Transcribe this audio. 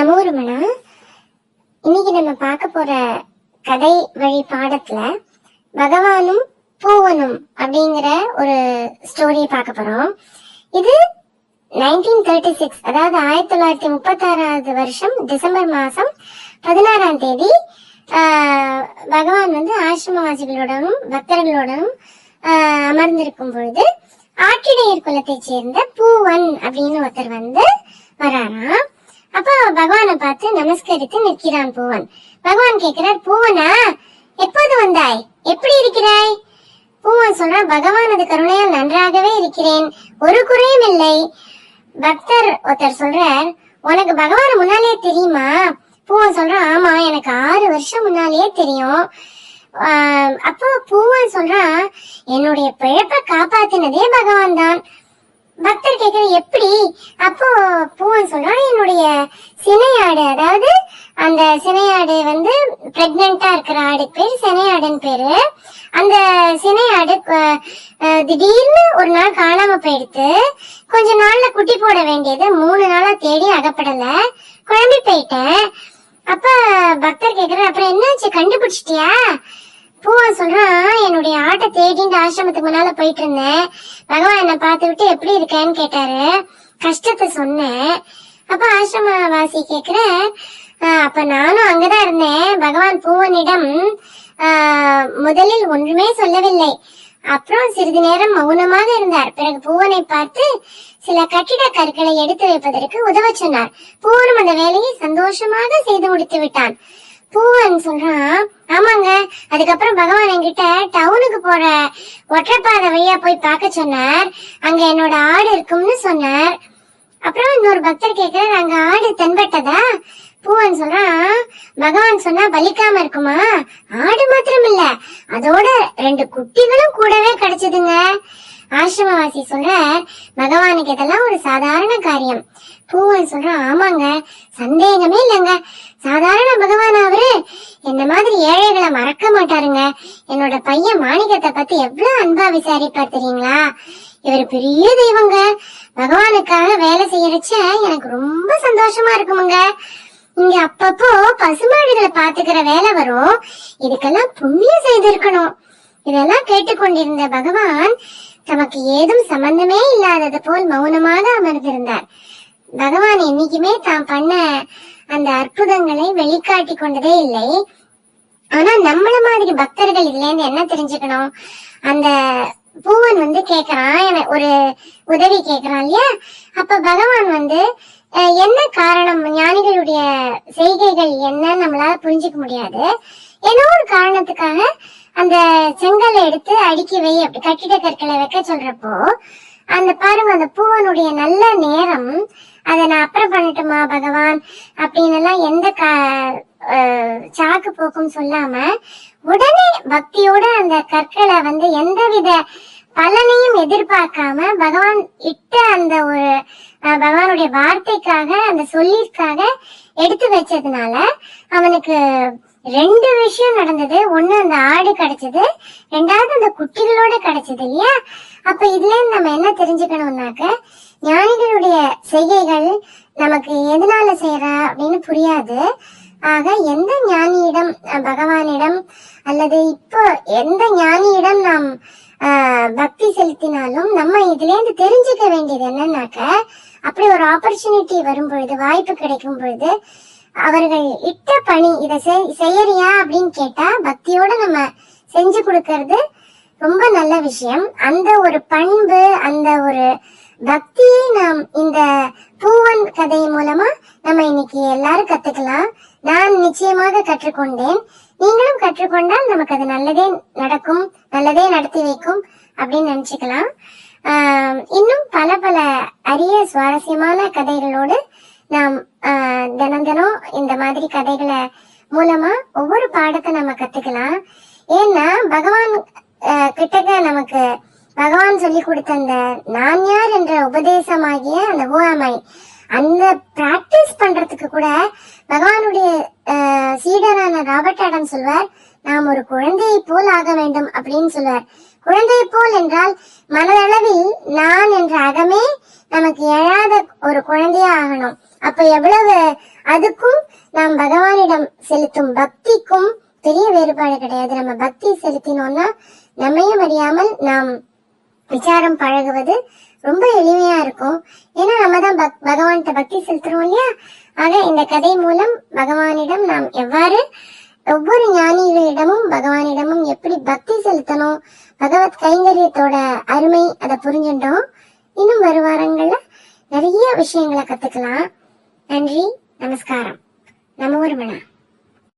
நமோருமனா இன்னைக்கு நம்ம பார்க்க போற கதை வழி பாடத்துல பகவானும் பூவனும் அப்படிங்கிற ஒரு ஸ்டோரியை பார்க்க போறோம். இது நைன்டீன் தேர்ட்டி சிக்ஸ் அதாவது ஆயிரத்தி தொள்ளாயிரத்தி முப்பத்தி ஆறாவது வருஷம் டிசம்பர் மாசம் பதினாறாம் தேதி பகவான் வந்து ஆசிரமவாசிகளோடனும் பக்தர்களோடனும் அமர்ந்திருக்கும் பொழுது ஆற்றிடையர் குலத்தைச் சேர்ந்த பூவன் அப்படின்னு ஒருத்தர் வந்து வராராம். பார்த்து நமஸ்கரித்து நிற்கிறான் பூவன். பகவான் கேட்கிறார் பூவனா எப்போது வந்தாய்? எப்படி இருக்கிறாய்? பூவன் சொல்றான் பகவானது கருணையால் நன்றாகவே இருக்கிறேன். ஒரு குறையும் இல்லை. பக்தர் ஒருத்தர் சொல்றார் உனக்கு பகவான் முன்னாலே தெரியுமா? பூவன் சொல்றான் ஆமா எனக்கு ஆறு வருஷம் முன்னாலேயே தெரியும். அப்போ பூவன் சொல்றான் என்னுடைய பிழப்ப காப்பாத்தினதே பகவான் தான். பக்தர் கேக்குற எப்படி? அப்போ பூவன் சொல்றான் என்னுடைய சினையாடு அதாவது அந்த சினையாடு வந்து பிரெக்னெண்டா இருக்கிற ஆடு பேர் சினையாடுன்னு பேரு. அந்த சினையாடு திடீர்னு ஒரு நாள் காணாம போயிடுத்து கொஞ்ச நாள்ல குட்டி போட வேண்டியது மூணு நாளா தேடி அகப்படல குழம்பி போயிட்டேன். அப்ப பக்தர் கேக்குற அப்புறம் என்னாச்சு கண்டுபிடிச்சிட்டியா? பூவன் சொல்றான் என்னுடைய ஆட்டை தேடிட்டு ஆசிரமத்துக்கு முன்னால போயிட்டு இருந்தேன். பகவான் என்ன பார்த்து விட்டு எப்படி இருக்கேன்னு கேட்டாரு. கஷ்டத்தை சொன்னேன். அப்ப ஆசிரமவாசி கேக்குற அப்ப நானும் அங்கதான் இருந்தேன். பகவான் பூவனிடம் ஆஹ், முதலில் ஒன்றுமே சொல்லவில்லை. அப்புறம் சிறிது நேரம் மௌனமாக இருந்தார். பிறகு பூவனை பார்த்து சில கட்டிட கற்களை எடுத்து வைப்பதற்கு உதவ சொன்னார். பூவனும் அந்த வேலையை சந்தோஷமாக செய்து முடித்து விட்டான். பூவன் சொல்றான். ஆமாங்க. அதுக்கப்புறம் பகவான் என்கிட்ட டவுனுக்கு போற ஒற்றைப்பாதை வழியா போய் பார்க்க சொன்னார். அங்க என்னோட ஆடு இருக்கும்னு சொன்னார். அப்புறம் இன்னொரு பக்தர் கேக்குறாரு அங்க ஆடு தென்பட்டதா? பூவன் சொல்றான் பகவான் சொன்னா பலிக்காம இருக்குமா? ஆடு மாத்திரம் இல்ல அதோட ரெண்டு குட்டிகளும் கூடவே கிடைச்சதுங்க. ஆசிரமவாசி சொல்ற பகவானுக்கு இதெல்லாம் ஒரு சாதாரண காரியம். பூவன் சொல்றான் ஆமாங்க. சந்தேகமே இல்லைங்க. சாதாரண பகவான் அவரு என்ன மாதிரி ஏழைகளை மறக்க மாட்டாருங்க. என்னோட பையன் மாணிக்கத்தை பத்தி எவ்வளவு அன்பா விசாரிப்பார் தெரியுங்களா? இவர் பெரிய தெய்வங்க. பகவானுக்காக வேலை செய்யறச்ச எனக்கு ரொம்ப சந்தோஷமா இருக்குமுங்க. இங்க அப்பப்போ பசுமாடுகளை பாத்துக்கிற வேலை வரும். இதுக்கெல்லாம் புண்ணியம் செய்திருக்கணும். இதெல்லாம் கேட்டுக்கொண்டிருந்த பகவான் தமக்கு ஏதும் சம்பந்தமே இல்லாதது போல் மௌனமாக அமர்ந்திருந்தார். பகவான் என்னைக்குமே தான் பண்ண அந்த அற்புதங்களை வெளிக்காட்டி கொண்டதே இல்லை. ஆனா நம்மள மாதிரி பக்தர்கள் இதுல இருந்து என்ன தெரிஞ்சுக்கணும்? அந்த பூவன் வந்து கேக்குறான் என- ஒரு உதவி கேக்குறான் இல்லையா? அப்ப பகவான் வந்து அஹ், என்ன காரணம்? ஞானிகளுடைய செய்கைகள் என்னன்னு நம்மளால புரிஞ்சுக்க முடியாது. ஏதோ ஒரு காரணத்துக்காக அந்த செங்கலை எடுத்து அடுக்கி வை அப்படி கட்டிட கற்களை வைக்க சொல்றப்போ அந்த பாருங்க அந்த பூவனுடைய நல்ல நேரம். அதை நான் அப்புறம் பண்ணட்டுமா பகவான்? அப்படின்னு எல்லாம் எந்த கா- சாக்கு போக்கும் சொல்லாம உடனே பக்தியோட அந்த கற்களை வந்து எந்தவித பலனையும் எதிர்பார்க்காம பகவான் இட்ட அந்த ஒரு பகவானுடைய வார்த்தைக்காக அந்த சொல்லிற்காக எடுத்து வச்சதுனால அவனுக்கு ரெண்டு விஷயம் நடந்தது. ஒண்ணு அந்த ஆடு கிடைச்சது. ரெண்டாவது அந்த குட்டிகளோட கிடைச்சது இல்லையா? அப்ப இதுல இருந்து நம்ம என்ன தெரிஞ்சுக்கணும்னாக்க ஞானிகளுடைய செய்கைகள் நமக்கு எதனால செய்யற அப்படின்னு புரியாது. ஆக எந்த ஞானியிடம் பகவானிடம் அல்லது இப்போ எந்த ஞானியிடம் நாம் ஆஹ், பக்தி செலுத்தினாலும் நம்ம இதுல இருந்து தெரிஞ்சுக்க வேண்டியது என்னன்னாக்க அப்படி ஒரு ஆப்பர்ச்சுனிட்டி வரும் பொழுது வாய்ப்பு கிடைக்கும் பொழுது அவர்கள் இட்ட பணி இதை செய்- செய்யறியா அப்படின்னு கேட்டா பக்தியோட நம்ம செஞ்சு கொடுக்கறது ரொம்ப நல்ல விஷயம். அந்த ஒரு பண்பு அந்த ஒரு பக்தியை நாம் இந்த பூவன் கதை மூலமா நம்ம இன்னைக்கு எல்லாரும் கத்துக்கலாம். நான் நிச்சயமாக கற்றுக்கொண்டேன். நீங்களும் கற்றுக்கொண்டால் நமக்கு அது நல்லதே நடக்கும் நல்லதே நடத்தி வைக்கும் அப்படின்னு நினைச்சுக்கலாம். ஆஹ் இன்னும் பல பல அரிய சுவாரஸ்யமான கதைகளோடு நாம் தினம் தினம் இந்த மாதிரி கதைகளை மூலமா ஒவ்வொரு பாடத்தை நம்ம கத்துக்கலாம். ஏன்னா பகவான் கிட்டக்க நமக்கு பகவான் சொல்லி கொடுத்த அந்த நான் யார் என்ற உபதேசமாகிய அந்த ஓஆமை அந்த பிராக்டிஸ் பண்றதுக்கு கூட பகவானுடைய சீடரான ராபர்ட் ஆடம் சொல்வார் நாம் ஒரு குழந்தையை போல் ஆக வேண்டும் அப்படின்னு சொல்வார். குழந்தை போல் என்றால் மனதளவில் நான் என்ற அகமே நமக்கு எழாத ஒரு குழந்தையா ஆகணும். அப்ப எவ்வளவு அதுக்கும் நாம் பகவானிடம் செலுத்தும் பக்திக்கும் பெரிய வேறுபாடு கிடையாது. நம்ம பக்தி செலுத்தினோம்னா நம்மையும் அறியாமல் நாம் விசாரம் பழகுவது ரொம்ப எளிமையா இருக்கும். ஏன்னா நம்ம தான் பக்- பகவான்கிட்ட பக்தி செலுத்துறோம் இல்லையா? ஆக இந்த கதை மூலம் பகவானிடம் நாம் எவ்வாறு ஒவ்வொரு ஞானிகளிடமும் பகவானிடமும் எப்படி பக்தி செலுத்தணும் பகவத் கைங்கரியத்தோட அருமை அதை புரிஞ்சுட்டோம். இன்னும் வரும் வாரங்கள்ல நிறைய விஷயங்களை கத்துக்கலாம். நன்றி நமஸ்காரம். நம ஒரு